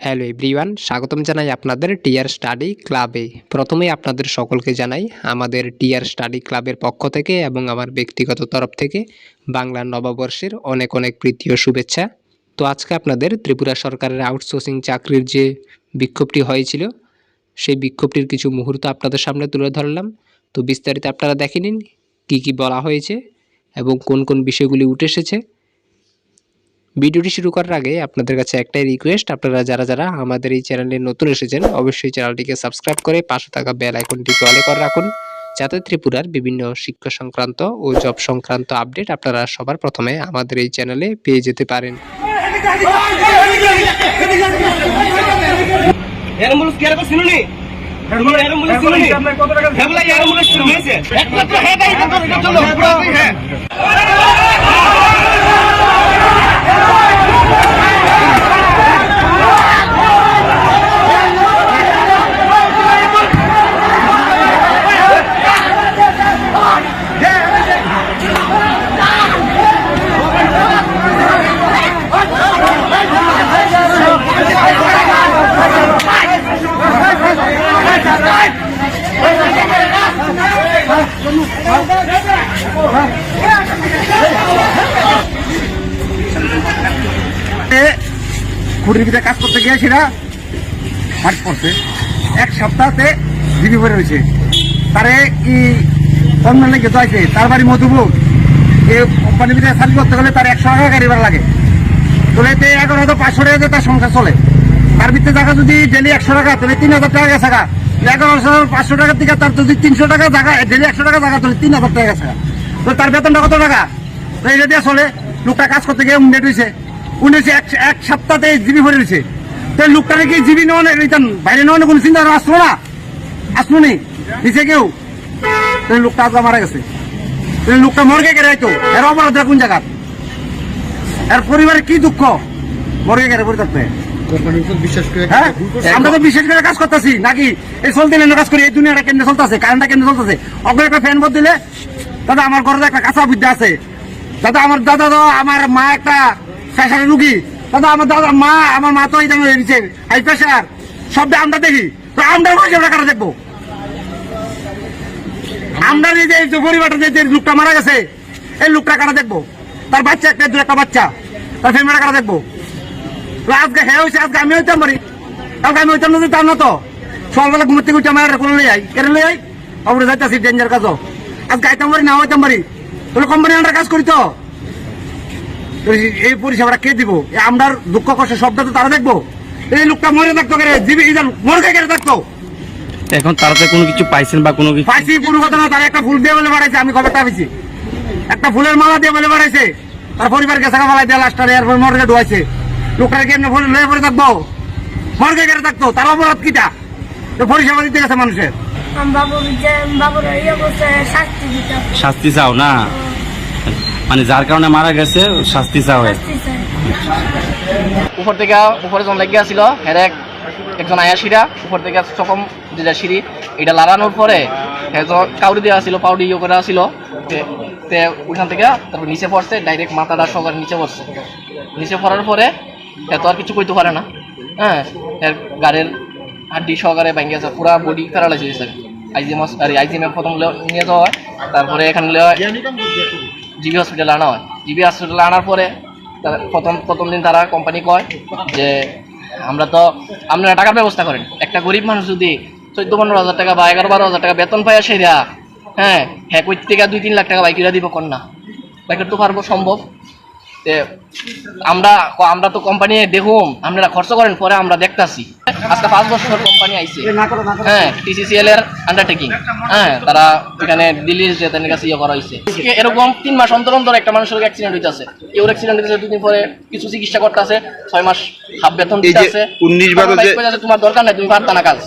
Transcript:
Hello everyone স্বাগতম জানাই আপনাদের টিয়ার স্টাডি ক্লাবে প্রথমেই আপনাদের সকলকে জানাই, আমাদের টিয়ার স্টাডি ক্লাবের পক্ষ থেকে এবং আমার ব্যক্তিগত তরফ থেকে বাংলা নববর্ষের অনেক অনেক প্রীতি ও শুভেচ্ছা। তো আজকে আপনাদের ত্রিপুরা সরকারের আউটসোর্সিং চাকরির যে বিক্ষোভটি হয়েছিল, সেই বিক্ষোভটির কিছু মুহূর্ত আপনাদের সামনে তুলে ধরলাম। তো বিস্তারিত আপনারা দেখে নিন, কী কী বলা হয়েছে এবং কোন কোন বিষয়গুলি উঠে এসেছে। ভিডিওটি শুরু করার আগে আপনাদের কাছে একটাই রিকোয়েস্ট আপনারা যারা যারা আমাদের এই চ্যানেলে নতুন এসেছেন অবশ্যই চ্যানেলটিকে সাবস্ক্রাইব করে পাশে থাকা বেল আইকনটিকে অলে করে রাখুন যাতে ত্রিপুরার বিভিন্ন শিক্ষা সংক্রান্ত ও জব সংক্রান্ত আপডেট আপনারা সবার প্রথমে আমাদের এই চ্যানেলে পেয়ে যেতে পারেন। অ্যাম্বুলেন্স কি খুঁটির ভিতরে কাজ করতে গিয়ে সেটা মাঠ পড়ছে। এক সপ্তাহতে দিদি পরে রয়েছে। তারে কি অন্য লেগে যাইছে, তার বাড়ি মধুপুর। এই কোম্পানির ভিতরে সার্ভিস করতে গেলে তার একশো টাকা গাড়ি ভাড়া লাগে। তাহলে এতে এগারো হাজার পাঁচশো টাকা তার সংসার চলে। তার ভিতরে টাকা যদি ডেলি একশো টাকা, তাহলে তিন হাজার টাকা গেছে গা। এগারো হাজার পাঁচশো টাকার দিকে তার যদি তিনশো টাকা জায়গা ডেলি একশো টাকা জায়গা, তাহলে তিন হাজার টাকা গেছে তো তার বেতনটা কত টাকা? তো এটা দিয়ে চলে, লোকটা কাজ করতে গিয়ে উন্নতি হয়েছে উনিশে এক এক সপ্তাহতে জিবি ভরে রয়েছে তো এই লোকটাকে কি জিবি নেওয়া বাইরে নেওয়ানো কোনো চিন্তা? আসলো না। আসলো নি। নিচে কেউ। লোকটা আজকে মারা গেছে। লোকটা মরগে গেলে তো এর অপরাধ কোন জায়গা এর পরিবারে কি দুঃখ? মরগে গেলে হ্যাঁ? তো বিশেষ করে কাজ নাকি এই চলতে কাজ দাদা আমার ঘরে একটা কাঁচা বিদ্যা আছে। দাদা আমার দাদা আমার মা একটা প্রেশারের রুগী। দাদা, আমার দাদা মা, আমার মা তো এই যেমন হয়েছে হাই প্রেশার সব আমরা দেখি, তো আমরা বসে টাকাটা দেখব? আমরা যে পরিবারটা যে লোকটা মারা গেছে, এই লোকটা কাটা দেখব? তার বাচ্চা একটা দু একটা বাচ্চা। তার ফ্যামিলিটা কাটা দেখব? আজকে হ্যাঁ হয়েছে, আজকে আমি হইতাম পারি কালকে আমি হইতাম না তার না তো। সকালবেলা ঘুমতে ঘুরতে আমার কোনো লই আই। কেন লই আই, অবরে যাইতাছি ডেঞ্জার কাজও। আজকে আইতাম পারি না হইতাম পারি তাহলে কোম্পানি আন্ডার কাজ করি তো। এই- পরিষেবাটা কে দিব? এই আমরার দুঃখ কষ্ট শব্দ তো তারা দেখব। এই লোকটা মরে থাকতো জিবি মরকে কেটে থাকতো? এখন তারাতে কোনো কিছু পাইছেন বা কোনো কিছু পাইছি কোনো কথা না তার একটা ফুল দিয়ে বলে বাড়াইছে আমি খবরটা পেয়েছি একটা ফুলের মালা দিয়ে বলে বাড়াইছে। তার পরিবার গেছে মালাই দিয়ে লাস্টারে এরপর মর্গে ডুয়াইছে লোকটার কি এমনি ফুল লয়ে পড়ে থাকব? মর্গে কেটে থাকতো? তার অপরাধ কিটা? তো পরিষেবা দিতে গেছে মানুষের। শাস্তি চাও না? মানে যার কারণে মারা গেছে শাস্তি চাও শাস্তি উপর থেকে উপরে যখন লেগে আসছিল হের এক একজন আয়া সিরা উপর থেকে চকম যেটা সিঁড়ি এটা লাগানোর পরে একজন কাউরি দেওয়া ছিল পাউডি ইয়ে করা ছিল তে- তে ওইখান থেকে তারপর নিচে পড়ছে ডাইরেক্ট মাথাটা সবার নিচে পড়ছে। নিচে পড়ার পরে এত আর কিছু কইতে পারে না। হ্যাঁ এর গাড়ির হাড্ডি সহকারে ভেঙে গেছে পুরা বডি প্যারালাইজ হয়েছে আইজিএম আর আইজিএমে প্রথম নিয়ে যাওয়া হয়, তারপরে এখানে জিবি হসপিটালে আনা হয়। জিবি হসপিটালে আনার পরে প্রথম প্রথম দিন তারা কোম্পানি কয় যে, আমরা তো আপনারা টাকার ব্যবস্থা করেন। একটা গরিব মানুষ যদি চোদ্দ, পনেরো হাজার টাকা বা এগারো, বারো হাজার টাকা বেতন পায় সেরা হ্যাঁ হ্যাঁ কই থেকে দুই, তিন লাখ টাকা বাইকিরা দিব না বাইকের তো পারব, সম্ভব। আমরা আমরা তো কোম্পানি দেখুম আপনারা খরচ করেন পরে আমরা দেখতাছি। আজকে পাঁচ বছর কোম্পানি আইছে। হ্যাঁ টিসিসিএল এর আন্ডারটেকিং হ্যাঁ তারা এখানে দিল্লি যে তাদের কাছে ইয়ে করা হয়েছে এরকম তিন মাস অন্তর অন্তর একটা মানুষের অ্যাক্সিডেন্ট হইতেছে। কেউ অ্যাক্সিডেন্ট হইতেছে দুদিন পরে কিছু চিকিৎসা করতে আছে ছয় মাস হাফ বেতন দিতে আছে 19 বারো তোমার দরকার নাই তুমি পারতা না কাজ।